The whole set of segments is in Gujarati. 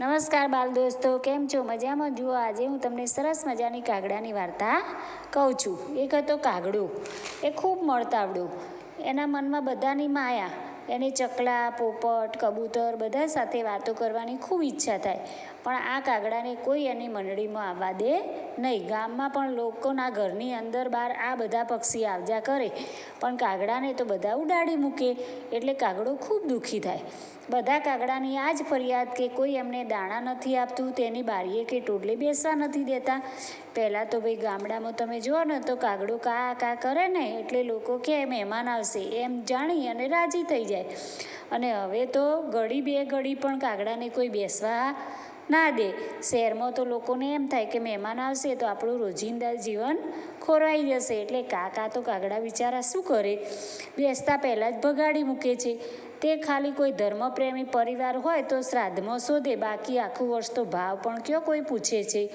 નમસ્કાર બાલ દોસ્તો, કેમ છો? મજામાં? જુઓ, આજે હું તમને સરસ મજાની કાગડાની વાર્તા કહું છું. એક હતો કાગડો. એ ખૂબ મળતાવડો. એના મનમાં બધાની માયા એને ચકલા, પોપટ, કબૂતર બધા સાથે વાતો કરવાની ખૂબ ઈચ્છા થાય. પણ આ કાગડાને કોઈ એની મંડળીમાં આવવા દે નહીં. ગામમાં પણ લોકોના ઘરની અંદર બહાર આ બધા પક્ષી આવજા કરે. પણ કાગડાને તો બધા ઉડાડી મૂકે. એટલે કાગડો ખૂબ દુઃખી થાય. બધા કાગડાની આ જ ફરિયાદ કે કોઈ એમને દાણા નથી આપતું, તેની બારીએ કે ટોડલે બેસવા નથી દેતા. પહેલાં તો ભાઈ ગામડામાં તમે જુઓ ને તો કાગડો કા કા કરે ને એટલે લોકો કે, મહેમાન આવશે. એમ જાણી અને રાજી થઈ જાય અને હવે તો ઘડી બે ઘડી પણ કાગડાને કોઈ બેસવા ના દે. શહેરમાં તો લોકોને એમ થાય કે મહેમાન આવશે તો આપણું રોજિંદા જીવન ખોરવાઈ જશે. એટલે કાકા તો કાગડા બિચારા શું કરે? બેસતા પહેલાં જ ભગાડી મૂકે છે. તે ખાલી કોઈ ધર્મપ્રેમી પરિવાર હોય તો શ્રાદ્ધમાં શોધે. બાકી આખું વર્ષ તો ભાવ પણ કયો કોઈ પૂછે છે?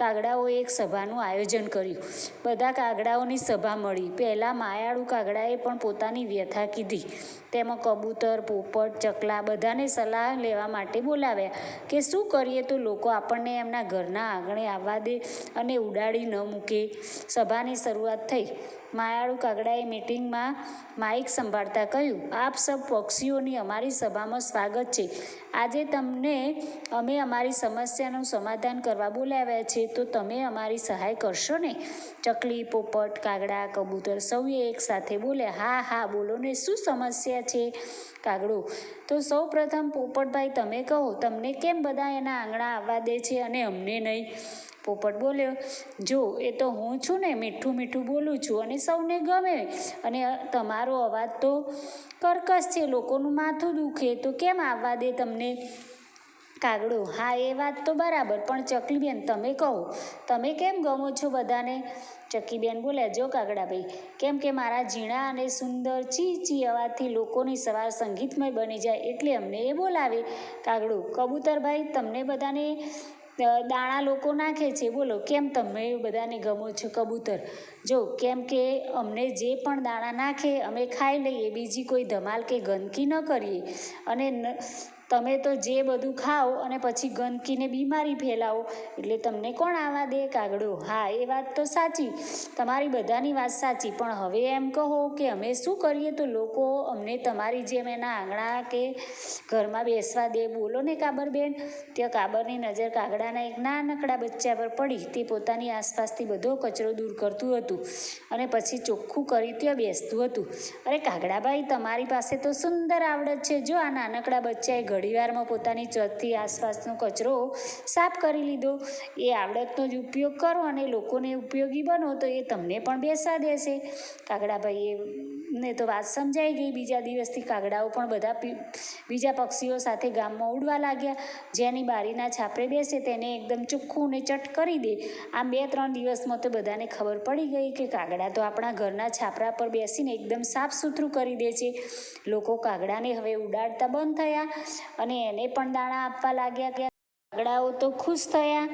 કાગડાઓએ એક સભાનું આયોજન કર્યું. બધા કાગડાઓની સભા મળી. પહેલાં માયાળુ કાગડાએ પણ પોતાની વ્યથા કીધી. તેમાં કબૂતર, પોપટ, ચકલા બધાને સલાહ લેવા માટે બોલાવ્યા કે શું કરીએ તો લોકો આપણને એમના ઘરના આંગણે આવવા દે અને ઉડાડી ન મૂકે. સભાની શરૂઆત થઈ. માયાળુ કાગડાએ મિટિંગમાં માઇક સંભાળતા કહ્યું, આપ સબ પક્ષીઓની અમારી સભામાં સ્વાગત છે. આજે તમને અમે અમારી સમસ્યાનું સમાધાન કરવા બોલાવ્યા છે. તો તમે અમારી સહાય કરશો ને? ચકલી, પોપટ, કાગડા, કબૂતર સૌએ એકસાથે બોલે, હા હા, બોલો ને, શું સમસ્યા છે? કાગડો, તો સૌ પ્રથમ પોપટભાઈ તમે કહો, તમને કેમ બધા એના આંગણા આવવા દે છે અને અમને નહીં? પોપટ બોલ્યો, જો, એ તો હું છું ને, મીઠું મીઠું બોલું છું અને સૌને ગમે અને તમારો અવાજ તો કર્કશ છે, લોકોનું માથું દુખે, તો કેમ આવવા દે તમને? કાગડો? હા, એ વાત તો બરાબર, પણ ચકલીબેન, તમે કહો. તમે કેમ ગમો છો બધાને? ચકીબેન બોલ્યા જો કાગડાભાઈ કેમ કે મારા ઝીણા અને સુંદર ચી ચી અવાજથી લોકોની સવાર સંગીતમય બની જાય એટલે અમને એ બોલાવે. કાગડો કબૂતરભાઈ તમને બધાને દાણા લોકો નાખે છે. બોલો, કેમ તમે બધાને ગમો છો કબૂતર? જો, કેમ કે અમને જે પણ દાણા નાખે, અમે ખાઈ લઈએ, બીજી કોઈ ધમાલ કે ગંદકી ન કરીએ. અને તમે તો જે બધું ખાઓ અને પછી ગંદકીને બીમારી ફેલાવો, એટલે તમને કોણ આવા દે કાગડો? હા, એ વાત તો સાચી. તમારી બધાની વાત સાચી. પણ હવે એમ કહો કે અમે શું કરીએ તો લોકો અમને તમારી જેમ એના આંગણા કે ઘરમાં બેસવા દે. બોલો ને કાબરબેન. ત્યાં કાબરની નજર કાગડાના એક નાનકડા બચ્ચા પર પડી. તે પોતાની આસપાસથી બધો કચરો દૂર કરતું હતું અને પછી ચોખ્ખું કરી ત્યાં બેસતું હતું. અરે કાગડાભાઈ, તમારી પાસે તો સુંદર આવડત છે. જો આ નાનકડા બચ્ચાએ ઘડીવારમાં પોતાની ચોથથી આસપાસનો કચરો સાફ કરી લીધો. એ આવડતનો જ ઉપયોગ કરો અને લોકોને ઉપયોગી બનો તો એ તમને પણ બેસા દેશે. કાગડાભાઈએ ને તો વાત સમજાઈ ગઈ. બીજા દિવસથી કાગડાઓ પણ બધા બીજા પક્ષીઓ સાથે ગામમાં ઉડવા લાગ્યા. જેની બારીના છાપરે બેસે તેને એકદમ ચોખ્ખું ને ચટ કરી દે. આમ બે ત્રણ દિવસમાં તો બધાને ખબર પડી ગઈ કે કાગડા તો આપણા ઘરના છાપરા પર બેસીને એકદમ સાફ સુથરું કરી દે છે. લોકો કાગડાને હવે ઉડાડતા બંધ થયા અને એને પણ દાણા આપવા લાગ્યા કે કાગડાઓ તો ખુશ થયા.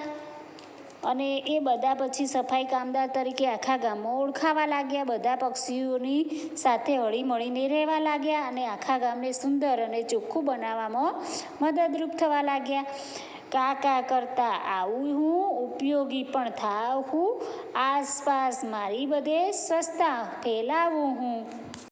અને એ બધા પછી સફાઈ કામદાર તરીકે આખા ગામમાં ઓળખાવા લાગ્યા. બધા પક્ષીઓની સાથે હળીમળીને રહેવા લાગ્યા અને આખા ગામને સુંદર અને ચોખ્ખું બનાવવામાં મદદરૂપ થવા લાગ્યા. કા કા કરતા આવું હું, ઉપયોગી પણ થાવ હું. આસપાસ મારી બધે સસ્તા ફેલાવું હું.